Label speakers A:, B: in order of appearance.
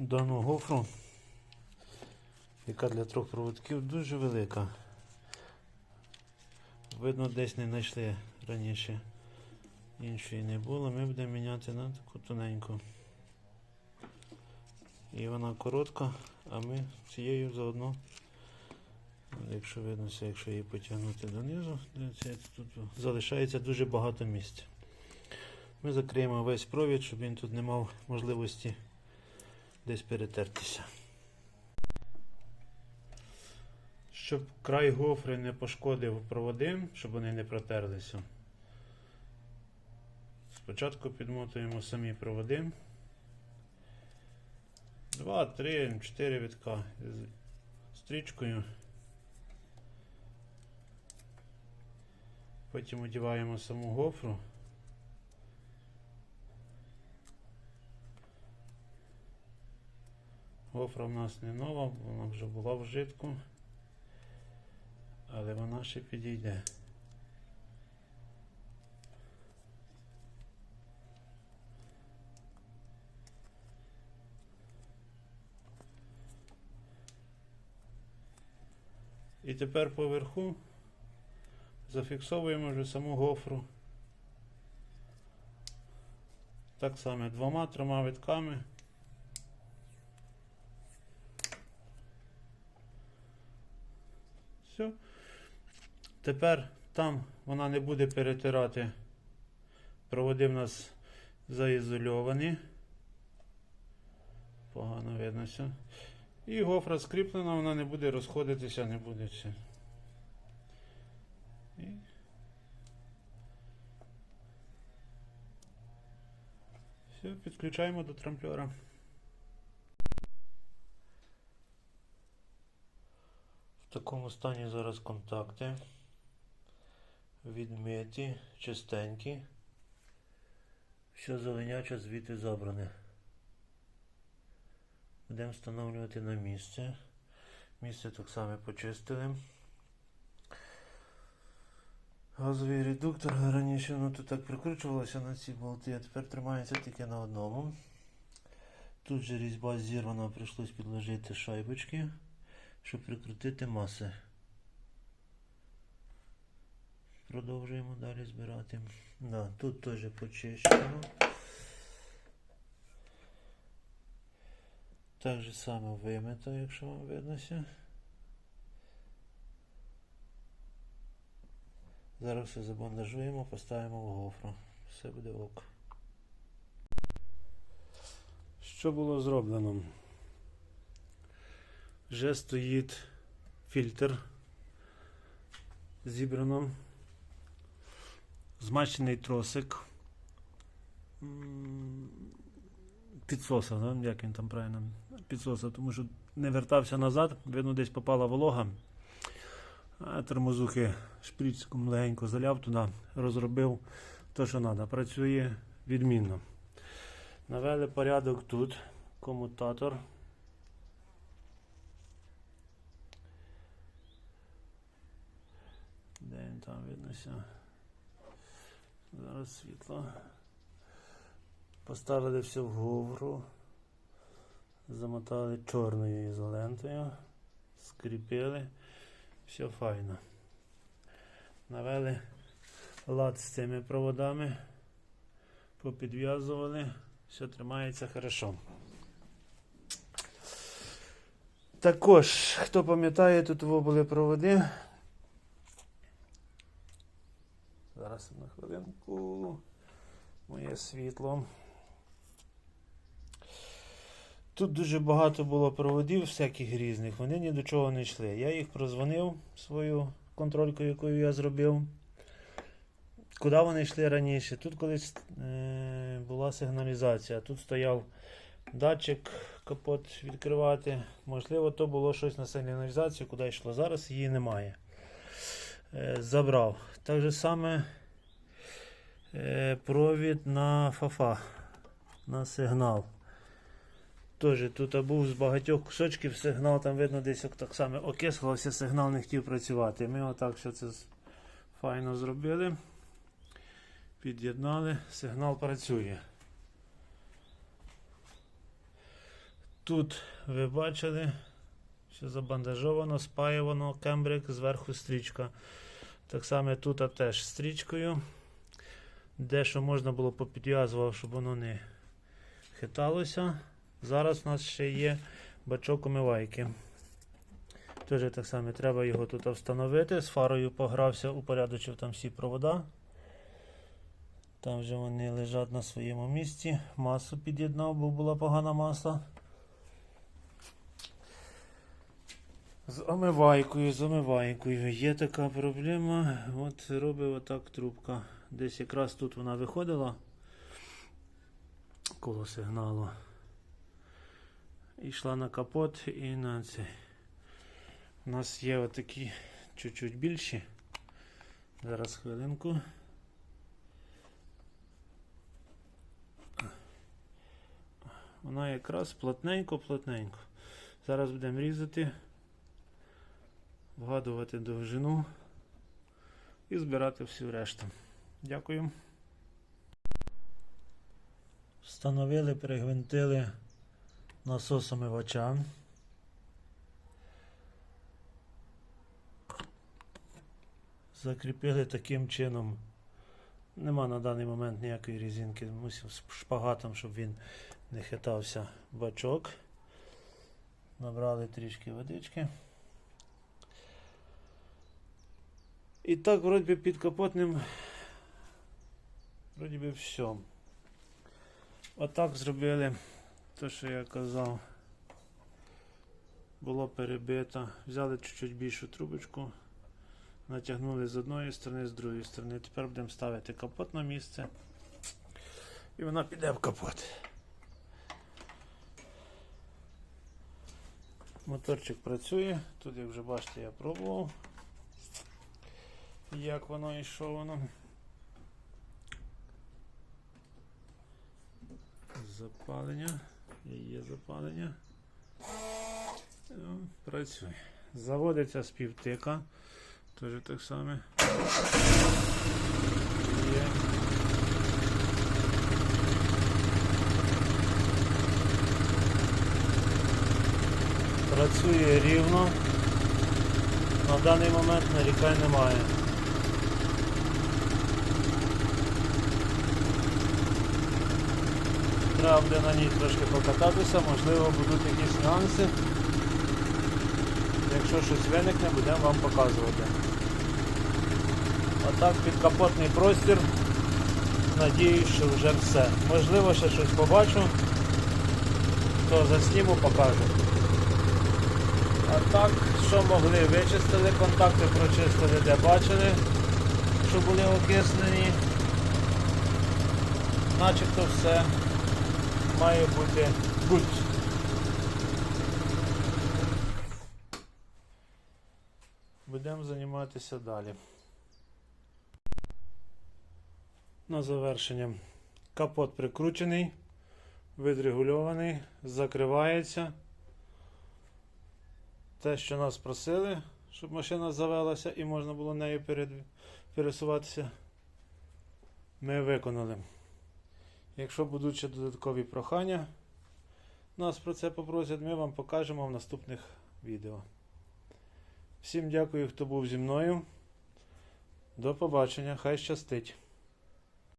A: дану гофру, яка для трьох проводків дуже велика. Видно, десь не знайшли раніше. Іншої не було. Ми будемо міняти на таку тоненьку. І вона коротка, а ми цією заодно, якщо видно, якщо її потягнути донизу, тут залишається дуже багато місця. Ми закриємо весь провід, щоб він тут не мав можливості десь перетертися. Щоб край гофри не пошкодив проводи, щоб вони не протерлися. Спочатку підмотуємо самі проводи. 2, 3, 4 вітка стрічкою. Потім одіваємо саму гофру. Гофра в нас не нова, вона вже була в житку, але вона ще підійде. І тепер поверху зафіксовуємо вже саму гофру. Так само двома-трьома витками. Все. Тепер там вона не буде перетирати. Проводи в нас заізольовані. Погано видно все. І гофра скріплена, вона не буде розходитися, не буде все. І... Все, підключаємо до трамплера. В такому стані зараз контакти. Відмиті, чистенькі. Все зеленяче звідти забране. Будемо встановлювати на місце. Місце так само почистили. Газовий редуктор раніше воно тут так прикручувалося на ці болти, а тепер тримається тільки на одному. Тут же різьба зірвана, прийшлось підложити шайбочки, щоб прикрутити маси. Продовжуємо далі збирати. Да, тут теж почищено. Так же само вимито, якщо вам виднося. Зараз все забандажуємо, поставимо в гофру. Все буде ок. Що було зроблено? Вже стоїть фільтр. Зібрано. Змащений тросик. Підсоса, як він там правильно? Підсоса, тому що не вертався назад, видно, десь попала волога. А тормозухи шприцьком легенько заляв туди, розробив те, що треба. Працює відмінно. Навели порядок тут. Комутатор. Де він там виднося? Зараз світло. Поставили все в говру. Замотали чорною ізолентою. Скріпили. Все файно. Навели лад з цими проводами. Попідв'язували. Все тримається хорошо. Також, хто пам'ятає, тут були проводи. Зараз на хвилинку. Моє світло. Тут дуже багато було проводів всяких різних, вони ні до чого не йшли. Я їх прозвонив свою контрольку, яку я зробив. Куди вони йшли раніше? Тут колись е, була сигналізація. Тут стояв датчик, капот відкривати. Можливо, то було щось на сигналізацію, куди йшло. Зараз її немає. Е, забрав. Так же саме провід на фафа, на сигнал. Теж тут був з багатьох кусочків сигнал, там видно десь так само окислався, сигнал не хотів працювати. Ми отак все це файно зробили. Під'єднали, сигнал працює. Тут ви бачили, що забандажовано, спаювано, кембрик, зверху стрічка. Так само тут теж стрічкою. Дещо можна було попідв'язувати, щоб воно не хиталося. Зараз у нас ще є бачок умивайки. Теж так само треба його тут встановити. З фарою погрався, упорядочив там всі провода. Там вже вони лежать на своєму місці. Масу під'єднав, бо була погана маса. З омивайкою, з омивайкою. Є така проблема. От робить отак трубка. Десь якраз тут вона виходила коло сигналу. І йшла на капот і на цей. У нас є отакі чуть-чуть більші. Зараз хвилинку. Вона якраз плотненько-плотненько. Зараз будемо різати, вгадувати довжину і збирати всю решту. Дякую. Встановили, пригвинтили насосомивача. Закріпили таким чином. Нема на даний момент ніякої різинки. Мусив шпагатом, щоб він не хитався бачок. Набрали трішки водички. І так, вроді під капотним. Вроді би все. Отак зробили те, що я казав. Було перебито. Взяли чуть-чуть більшу трубочку. Натягнули з одної сторони, з другої сторони. Тепер будемо ставити капот на місце. І вона піде в капот. Моторчик працює. Тут, як вже бачите, я пробував. Як воно і воно. Запалення. Є запалення. Працює. Заводиться з півтика. Теж так само. Є. Працює рівно. На даний момент нарікань немає. Треба буде на ній трошки покататися, можливо будуть якісь нюанси. Якщо щось виникне, будемо вам показувати. Отак підкапотний простір. Надіюсь, що вже все. Можливо, ще щось побачу, то засніму, покажу. А так, що могли, вичистили, контакти прочистили, де бачили, що були окиснені. Начебто все має бути будь. Будемо займатися далі. На завершення. Капот прикручений, відрегульований, закривається. Те, що нас просили, щоб машина завелася і можна було нею пересуватися, ми виконали. Якщо будуть ще додаткові прохання, нас про це попросять, ми вам покажемо в наступних відео. Всім дякую, хто був зі мною. До побачення, хай щастить!